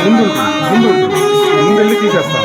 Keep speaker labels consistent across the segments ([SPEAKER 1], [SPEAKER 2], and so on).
[SPEAKER 1] ముందు ఉంటుంది, ముందు ఉంటుంది. ముందు వెళ్ళి తీసేస్తాం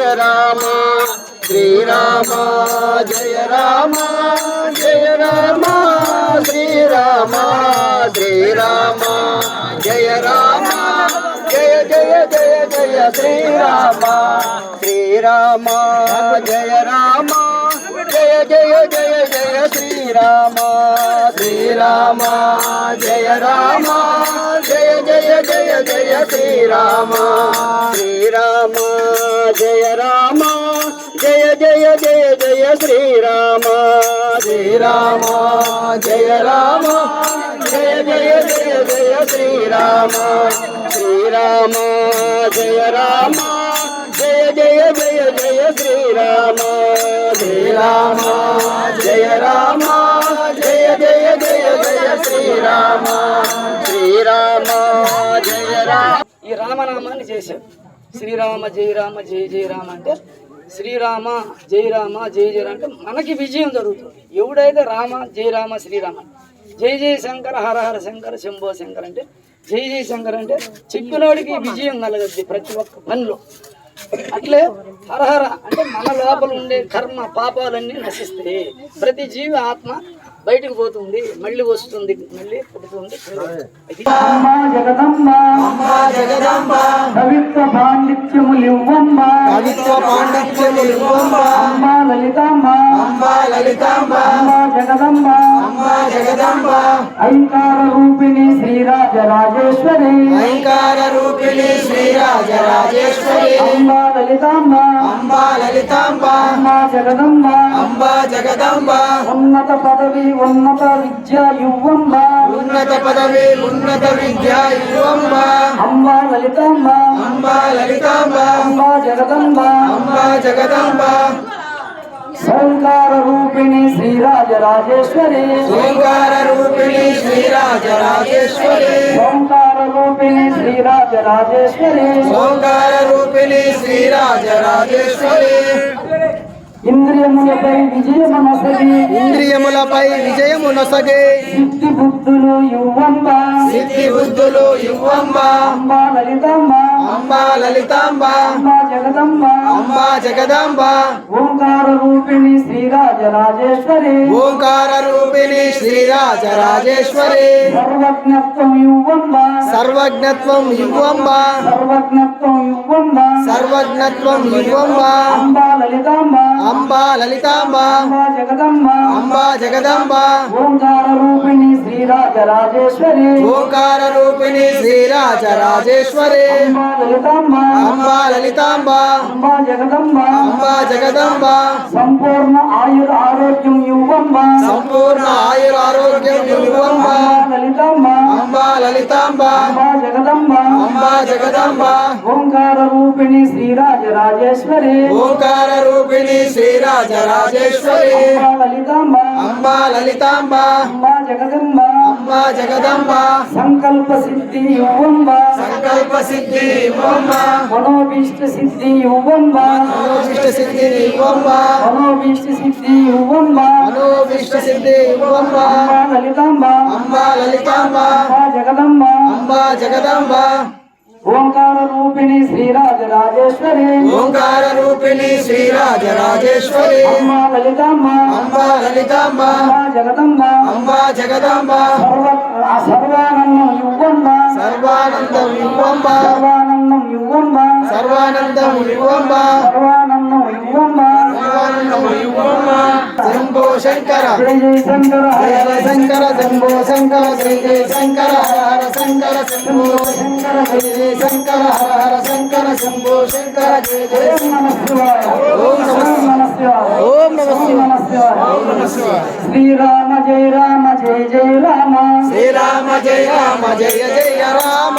[SPEAKER 2] జయ జయ
[SPEAKER 3] రామ
[SPEAKER 2] శ్రీరామ జయ రామ జయ రామ శ్రీరామ శ్రీరామ జయ రామ జయ జయ జయ జయ శ్రీరామ శ్రీరామ జయ రామ జయ జయ జయ జయ శ్రీరామ శ్రీరామ జయ రామ జయ జయ శ్రీరామ శ్రీరామ జయ రామ జయ జయ జయ జయ శ్రీరామ. శ్రీరామ జయ రామ జయ జయ జయ జయ శ్రీరామ. శ్రీరామ జయ రామ జయ జయ జయ జయ శ్రీరామ. శ్రీరామ జయ రామ జయ జయ జయ జయ శ్రీరామ. శ్రీరామ
[SPEAKER 4] ఈ రామనామాన్ని చేశాడు శ్రీరామ జయ రామ జయ జయ రామ అంటే శ్రీరామ జయ రామ జయ జయ రామ అంటే మనకి విజయం జరుగుతుంది. ఎవడైతే రామ జయ రామ శ్రీరామ జయ జయ శంకర హర హర శంకర శంభో శంకర్ అంటే జయ జయ శంకర్ అంటే చెప్పినోడికి విజయం కలగద్ది ప్రతి ఒక్క పనిలో. అట్లే హరహర అంటే మన లోపల ఉండే కర్మ పాపాలన్నీ నశిస్తాయి ప్రతి జీవి ఆత్మ బయటకు పోతుంది మళ్ళీ వస్తుంది మళ్ళీ పుడుతుంది
[SPEAKER 5] జగదంబ అంబ జగదంబ.
[SPEAKER 3] అంబ జగదంబ
[SPEAKER 5] ఐంకార రూపిణి
[SPEAKER 3] రూపిణి శ్రీరాజరాజేశ్వరి
[SPEAKER 5] అంబ లలితాంబ.
[SPEAKER 3] అంబ లలితాంబ.
[SPEAKER 5] అంబ జగదంబ.
[SPEAKER 3] అంబ జగదంబ.
[SPEAKER 5] ఉన్నత పదవి ఉన్నత విద్య యువ్వంబ.
[SPEAKER 3] ఉన్నత పదవి ఉన్నత విద్య ఇవ్వంబ
[SPEAKER 5] అంబ లలితాంబ.
[SPEAKER 3] అంబ లలితాంబ.
[SPEAKER 5] అంబ జగదంబ.
[SPEAKER 3] అంబ జగదంబ.
[SPEAKER 5] ఓంకార రూపిణి శ్రీరాజరాజేశ్వరి
[SPEAKER 3] ఓంకార రూపిణి శ్రీరాజరాజేశ్వరి
[SPEAKER 5] ఓంకార రూపిణి శ్రీరాజరాజేశ్వరి
[SPEAKER 3] ఓంకార రూపిణి శ్రీరాజరాజేశ్వరి
[SPEAKER 5] ఇంద్రియములపై విజయమనసగి
[SPEAKER 3] ఇంద్రియములపై విజయము నొసగే
[SPEAKER 5] సిద్ధి బుద్ధులు యువంబ
[SPEAKER 3] సిద్ధి బుద్ధులు ఇవ్వమ్మ
[SPEAKER 4] అంబా లలితాంబ.
[SPEAKER 3] అంబా లలితాంబ.
[SPEAKER 4] అంబా జగదంబ.
[SPEAKER 3] అంబా జగదాంబ.
[SPEAKER 4] ఓంకార రూపిణి శ్రీరాజరాజేశ్వరి.
[SPEAKER 3] ఓంకార రూపిణి
[SPEAKER 4] సర్వజ్ఞత్వం యువంబ
[SPEAKER 3] సర్వజ్ఞత్వం ఇవ్వంబ.
[SPEAKER 4] సర్వజ్ఞత్వం యువంబ
[SPEAKER 3] సర్వజ్ఞత్వం ఇవ్వంబ
[SPEAKER 4] అంబా లలితాంబ
[SPEAKER 3] అంబా లలితాంబ
[SPEAKER 4] అంబా జగదంబ
[SPEAKER 3] అంబా జగదాంబ
[SPEAKER 4] ఓంకార రూపిణి శ్రీరాజరాజేశ్వరి
[SPEAKER 3] ఓంకార రూపిణి శ్రీరాజరాజేశ్వరి
[SPEAKER 4] అంబా లలితాంబ
[SPEAKER 3] అంబా లలితాంబ
[SPEAKER 4] అంబా జగదంబ
[SPEAKER 3] అంబా జగదంబ
[SPEAKER 4] సంపూర్ణ ఆయుర ఆరోగ్యం యువంబ
[SPEAKER 3] సంపూర్ణ ఆయుర ఆరోగ్యం ఇవ్వంబ
[SPEAKER 4] అంబా లలితాంబ
[SPEAKER 3] అంబా లలితాంబ
[SPEAKER 4] అంబా జగదంబ.
[SPEAKER 3] అంబా జగదంబ.
[SPEAKER 4] ఓంకార రూపిణి శ్రీరాజరాజేశ్వరి.
[SPEAKER 3] ఓంకార రూపిణి శ్రీరాజరాజేశ్వరి.
[SPEAKER 4] అంబా లలితాంబ.
[SPEAKER 3] అంబా లలితాంబ.
[SPEAKER 4] అంబా జగదంబ.
[SPEAKER 3] అంబా జగదంబ
[SPEAKER 4] సంకల్ప సిద్ధి యువంబ
[SPEAKER 3] సంకల్ప సిద్ధి ఇవ్వంబ
[SPEAKER 4] మనోభీష్ట సిద్ధి యువంబ
[SPEAKER 3] మనోభిష్ట సిద్ధి ఇవ్వంబ
[SPEAKER 4] మనోభీష్ట సిద్ధి యువంబ
[SPEAKER 3] మనోభిష్ట సిద్ధి ఇవ్వంబ
[SPEAKER 4] లలితాంబ.
[SPEAKER 3] అంబా లలితాంబ
[SPEAKER 4] జగదంబ.
[SPEAKER 3] అంబా జగదంబ.
[SPEAKER 4] ఓంకార రూపిణి శ్రీరాజరాజేశ్వరి.
[SPEAKER 3] ఓంకార రూపిణి శ్రీరాజరాజేశ్వరి.
[SPEAKER 4] అంబా లలితాంబ
[SPEAKER 3] అంబా లలితాంబ
[SPEAKER 4] అంబా జగదంబ.
[SPEAKER 3] అంబా జగదాంబ.
[SPEAKER 4] సర్వ సర్వానందం యువంబ
[SPEAKER 3] సర్వానందం ఇవ్వంబ
[SPEAKER 4] సర్వానందం యువంబ
[SPEAKER 3] సర్వానందం ఇవ్వంబ
[SPEAKER 4] సర్వానందం యువంబ
[SPEAKER 3] సర్వానందం ఇవ్వంబ శంభో శంకర.
[SPEAKER 4] జయ జయ శంకర. హర
[SPEAKER 3] శంకర. శంభో శంకర. జయ జయ శంకర. హర శంకర శంభో శంకర జయ జయ శంకర హర హర శంకర శంభో శంకర జయ జయ.
[SPEAKER 4] ఓం నమ శ్రీరామ జయ రామ జయ జయ రామ.
[SPEAKER 3] శ్రీరామ జయ రామ జయ జయ రామ.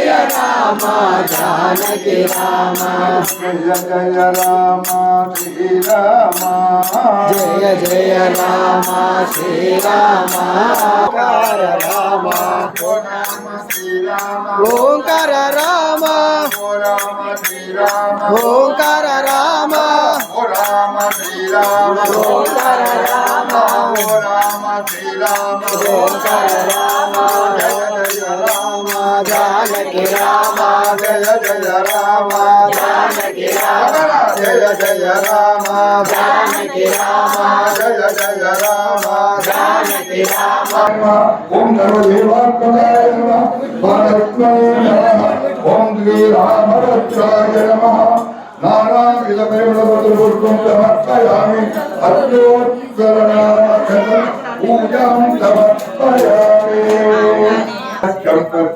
[SPEAKER 3] రామ జానకి రామ
[SPEAKER 6] జయ జయ రామ శ్రీరామ
[SPEAKER 3] జయ జయ రామ శ్రీరామ ఓంకార రామ
[SPEAKER 6] ఓ
[SPEAKER 3] ఓంకార రామ
[SPEAKER 6] ఓ రామ శ్రీరామ
[SPEAKER 3] ఓంకార రామ
[SPEAKER 6] జయ జయ రామ
[SPEAKER 3] జానకి రామ
[SPEAKER 6] జయ జయ రామ
[SPEAKER 3] జానకి రామ
[SPEAKER 6] జయ జయ రామ
[SPEAKER 3] జానకి రామ.
[SPEAKER 6] ఓం సర్వదేవాత్మనాయ నమః. భారత్మయ నమః. ఓం శ్రీ రామరక్షాయ నమః. నానావిధ ప్రేమలవతుర్గం సమర్పయామి అర్యోత్తరణామఖం పూజాం సమర్పయామి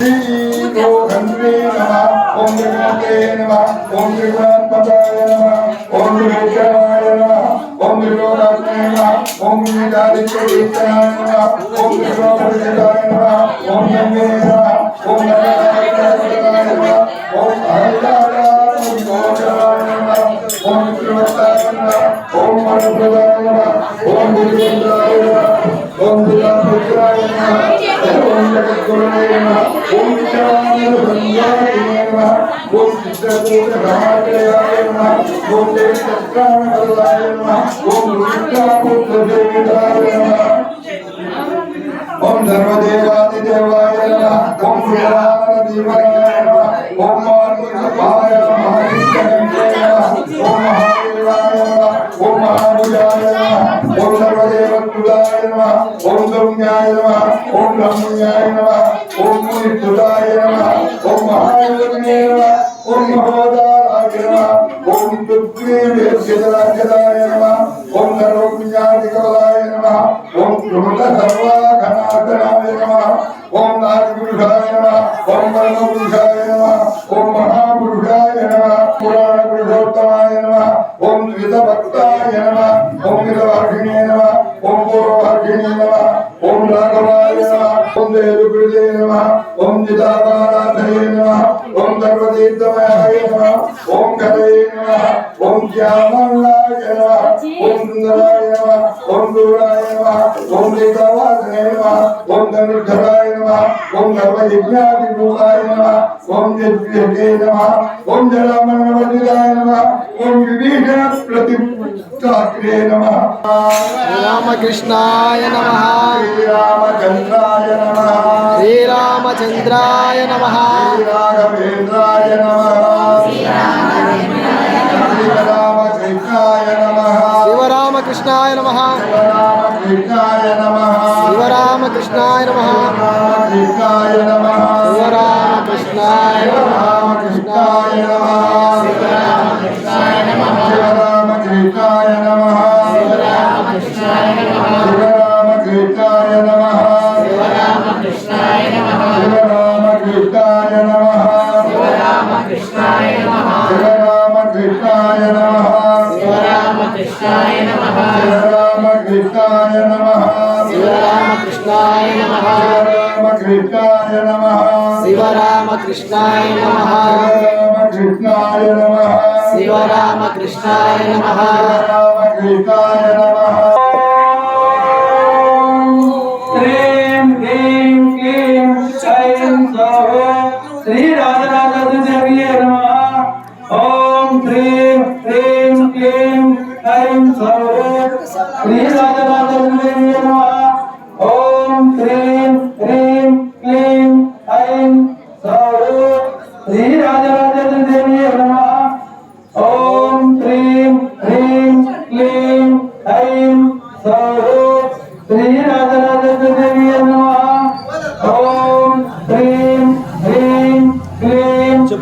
[SPEAKER 6] ఓం శ్రీమతే నమః ఓం శ్రీమన్పదాయ నమః ఓం శ్రీవిష్ణాయ నమః ఓం శ్రీలోకాత్మే నమః ఓం శ్రీదారిత్రేశాయ నమః ఓం శ్రీలోకవిజయాయ నమః ఓం గంగే నమః ఓం నరనారాయణాయ నమః ఓం అహల్యాయ నమః ఓం శ్రీవత్సాయ నమః ఓం మణిప్రదాయ నమః ఓం గురువేంద్రాయ ఓం జగద్గురువే నమః ఓం శ్రీరామచంద్రాయ నమః ఓం చిత్రకూటరాజయాయ నమః ఓం దేవచక్రాయ నమః ఓం రుద్రాపుత్రదేవాయ నమః ఓం సర్వదేవాదిదేవాయ నమః ఓం శ్రీరామదేవాయ నమః ఓం మారుతభాయ మహేశ్వరాయ నమః ఓం మహాదేవాయ నమః ఓం మహాభుజాయ నమః ఓం సర్వదేవకులాయ నమ ఓం గౌమ్యాయ నమ ఓం బ్రహ్మణ్యాయ నమ ఓం మునిపురాయ నమ ఓం మహాయోగమే నమ ఓం మహోదారాయ నమ ఓం దుర్గ్రీవేద్యరాజరాయ నమ ఓం నరోజ్ఞాధికవలాయ నమ ఓం ప్రముఖ సర్వాఘనాథనాయ నమ ఓం నాగపురుషాయ నమ ఓం బ్రహ్మపురుషాయ నమ పురాణ పురుషోత్తమాయ నమ ఓం ద్వితభక్తాయ నమ ఓం విధవర్షిణే నమ ఓం పూర్వహరిణీమ ఓం రాఘవాయ ఓం దేవిదే నమ. ఓం జితాపారాధయ నమ. ఓం గర్వతీర్థమయ ఓం కదయ ఓం శ్యామలాయ ఓం సుందరాయ ఓం దూరాయ नम ओम रेखावासने नम ओम धनुर्धराय नम ओम धर्मजिज्ञाभिमुखाय नम ओम यज्ञे नम ओम जलामनवजिताय नम ओम विभीषण प्रतिष्ठात्रे नम
[SPEAKER 3] रामकृष्णाय नमः
[SPEAKER 6] श्रीरामचन्द्राय नमः
[SPEAKER 3] श्रीरामचन्द्राय नमः
[SPEAKER 6] श्रीराघवेन्द्राय नमः
[SPEAKER 3] శివరామకృష్ణాయ నమ. శివరామకృష్ణాయ నమ. శివరామకృష్ణాయ నమ. శ్రీకృష్ణాయ నమ.
[SPEAKER 6] శివ
[SPEAKER 3] రామకృష్ణాయ నమ. రామకృష్ణాయ నమ. శివ రామకృష్ణాయ నమ.
[SPEAKER 6] రామకృష్ణాయ నమ.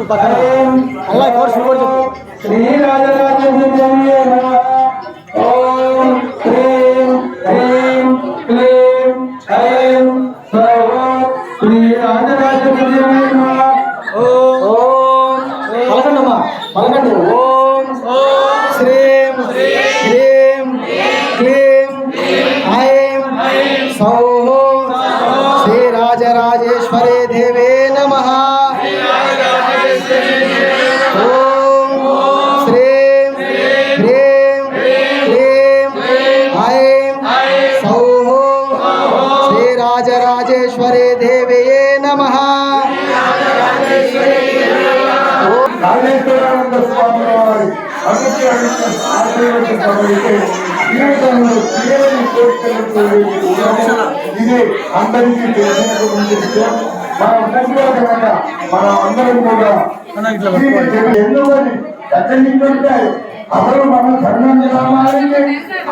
[SPEAKER 6] পাঠানো అనుగ్రహించిన ఆశీర్వదించబడితే జీవితంలో తీరని కోరికలు ఇది అందరికీ తెలిసినటువంటి విషయం మన ఊళ్ళో కనుక మనం అందరం కూడా ఎన్నో ఎక్కడి నుంచి ఉంటాయి అసలు మన ధర్మం గ్రామానికి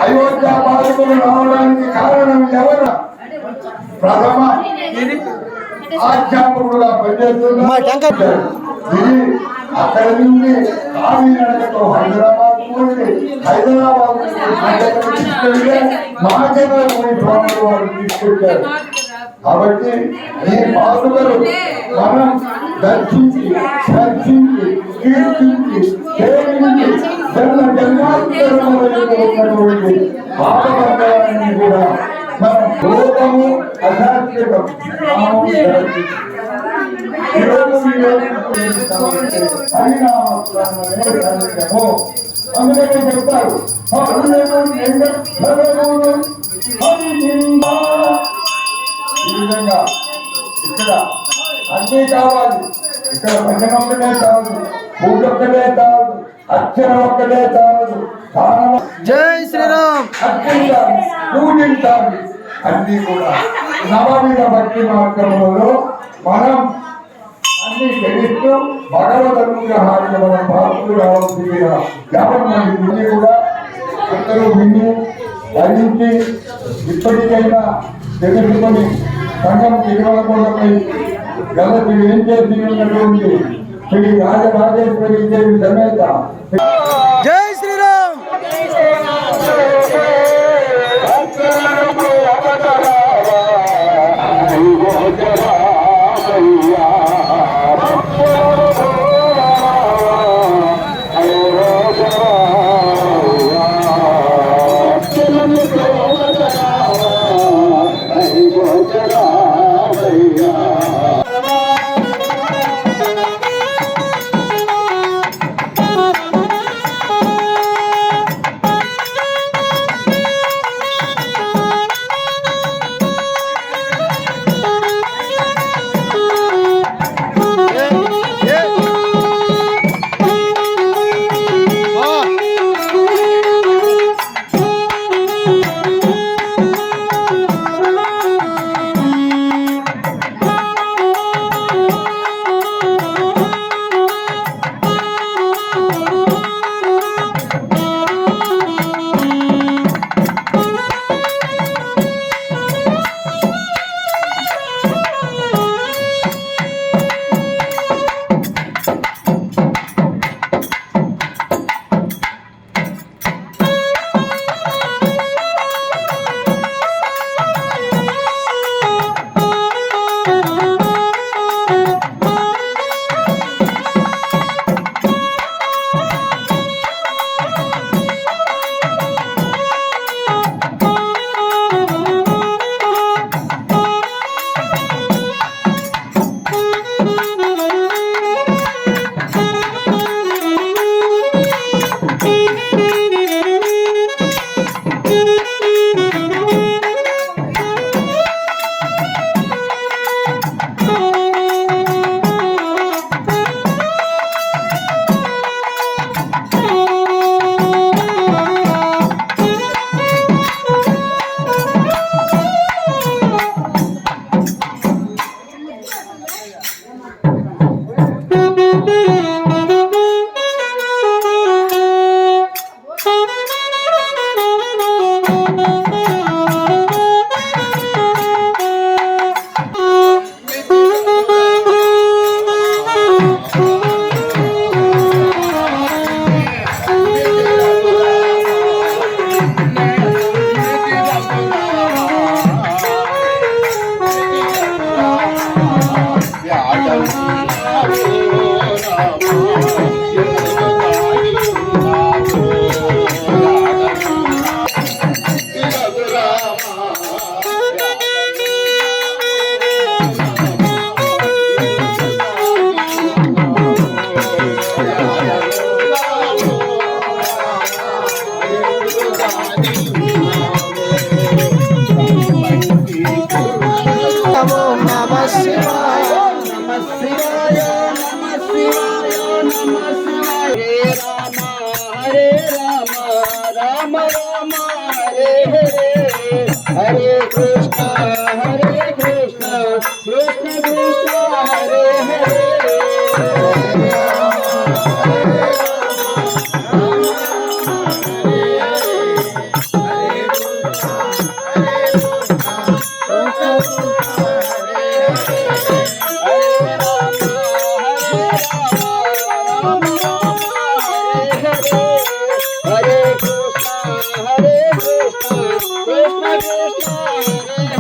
[SPEAKER 6] అయోధ్య బాధితులు రావడానికి కారణం ఎవరు ప్రథమ ఆధ్యాత్మికుడుగా పనిచేస్తున్న ఇది అక్కడ నుండి కావీనగర్తో హైదరాబాద్ పోండి హైదరాబాద్ తీసుకెళ్తే మాజనాలు ప్రాంతం వారు తీసుకెళ్తారు కాబట్టి ఈ పాసుకలు మనం దర్శించి చర్చించి కీర్తించి దేవునికి జన్మ జన్మాంతరమైనటువంటి పాపబంధాన్ని కూడా మన లోకము అధాత్మికం నామము జరగదు. ఈరోజు అందుకే చెప్తారు ఈ విధంగా ఇక్కడ అన్నీ కావాలి ఇక్కడ భజన ఒక్కటే కాదు పూజ ఒక్కటే కాదు ఒక్కటే
[SPEAKER 3] జై శ్రీరామ్
[SPEAKER 6] పూజించాలి అన్ని కూడా. నవమిద భక్తి మార్గంలో మనం అన్ని తెలుస్తూ భగవద్ అనుగ్రహాన్ని మనం పాత్రలు కావాల్సిందిగా యాభై కూడా అందరూ విని గ్రహించి ఇప్పటికైనా తెలుసుకొని సంఘం తిరగలకుండా గలకి ఏం చేసి ఉన్నటువంటి
[SPEAKER 2] శ్రీ రాజరాజేశ్వరి దేవి సమేత.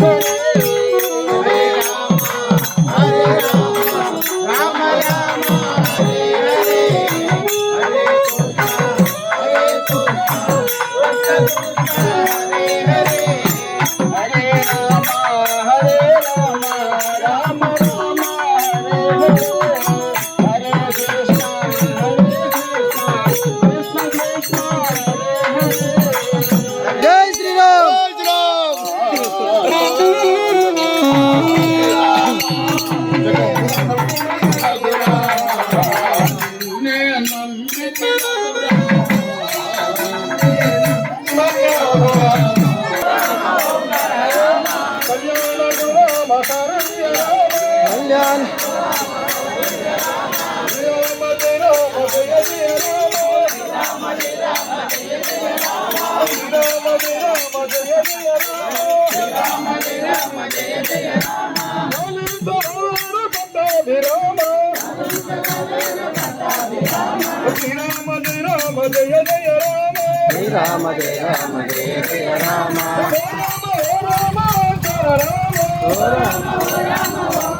[SPEAKER 6] హరే హరే జయ జయ రామ హరి రామ జయ రామ
[SPEAKER 2] జయ జయ రామ
[SPEAKER 6] రామ రామ రామ రామ రామ